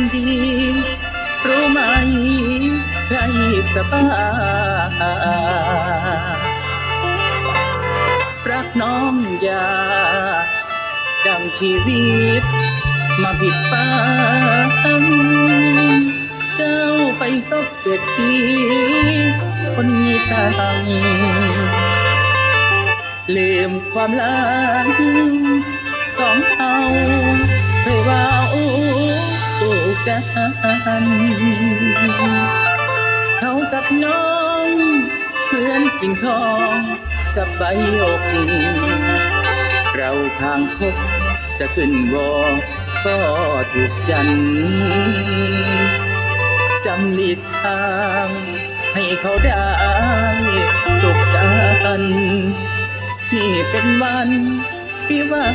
คนดี รู้ไหมใครจะบ้ารักน้องอยา ดังชีวิต มาผิดป้านเจ้าไปซบเศรษฐีคนมีตังลืมความลังสองเอาเคยว่า กันเขากับน้องเหมือนกิ่งทองกับใบอกเราทางคบจะขึ้นวอก็ถูกยันจำหลีกทางให้เขาได้สุขกันนี่เป็นวันที่ว่า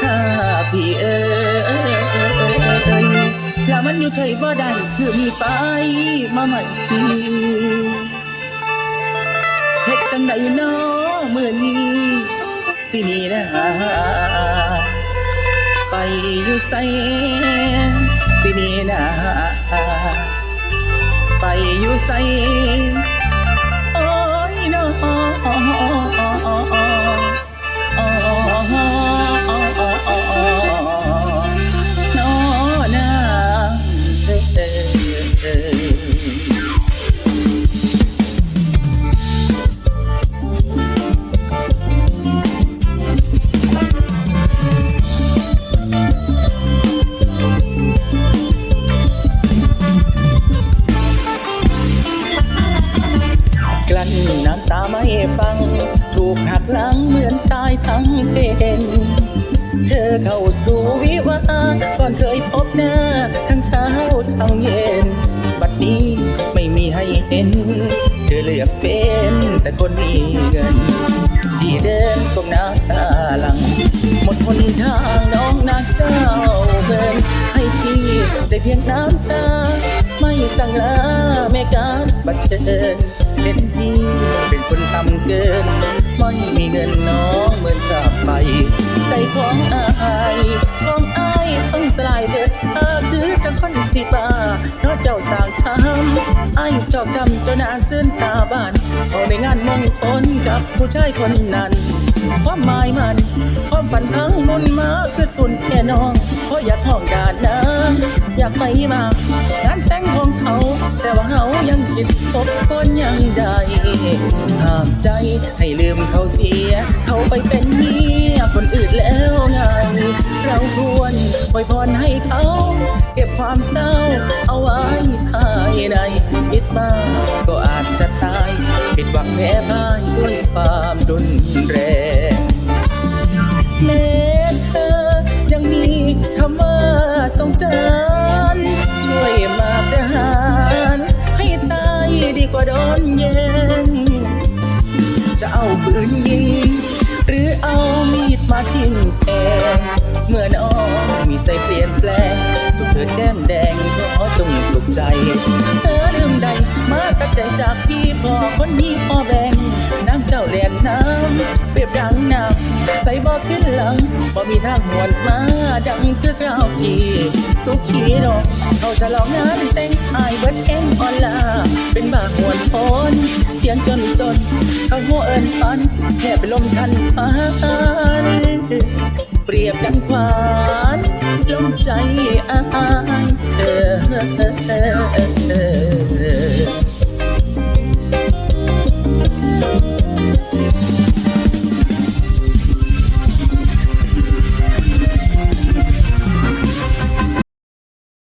ถ้าพี่เอ๋ย ใช่บ่ได้คือมีไปมาใหม่เฮ็ดจังใดเนาะเมื่อนี้สินีนะไปอยู่ไสสินีนะไปอยู่ไส ลั้นตาไม่ฟัง ถูกหักหลังเหมือนตายทั้งเป็นเธอเข้าสู่วิวาก่อนเคยพบหน้า ทั้งเช้าทั้งเย็น บัดนี้ไม่มีให้เห็น เธอเลือกเป็นแต่คนมีเงิน ที่เดินก้มหน้าตาหลัง หมดหนทางน้องนักเจ้าเบินให้พี่ได้เพียงน้ำตา ไม่สั่งลาแม่กาบัดเชิญเป็นพี่ เงินน้องเหมือนกลับไป ใจของอายของอายต้องสลายเบิดเธอคือจังคนสิบาเพราะเจ้าสางทำอายชอบจำตัวหน้าซื่นตาบานพอาในงานมงคลกับผู้ชายคนนั้นความหมายมันความฝันทั้งมุนมาคือสุนแค่น้องเพราะอยากห้องดาดน้ำอยากไปมางานแต่งของ แต่ว่าเขายังคิดทบทวนยังใดห้ามใจให้ลืมเขาเสีย เขาไปเป็นเมียคนอื่นแล้วไง เราควรไว้พรให้เขา เก็บความเศร้าเอาไว้ภายในคิดมากก็อาจจะตาย ผิดหวังแพ้พ่ายด้วยความรุนแรง เมื่อน้องมีใจเปลี่ยนแปลง สุขเถิดแก้มแดงขอจงสุขใจ เธอลืมใด มาตัดใจจากพี่พ่อคนนี้พ่อแบ่งน้ำเจ้าแลนน้ำเปรียบดังน้ำใส่บอกขึ้นหลังบ่มีทางหวนมาดังคือกราวพี่สุขีโนเขาฉลองงานแต่งอายเบิดแองออนลา เป็นบาหวนพนเสียงจนจนเขาหัวเอินฟันแค่เป็นลมทันพาน เปรียบดังควานลมใจอายเออเออ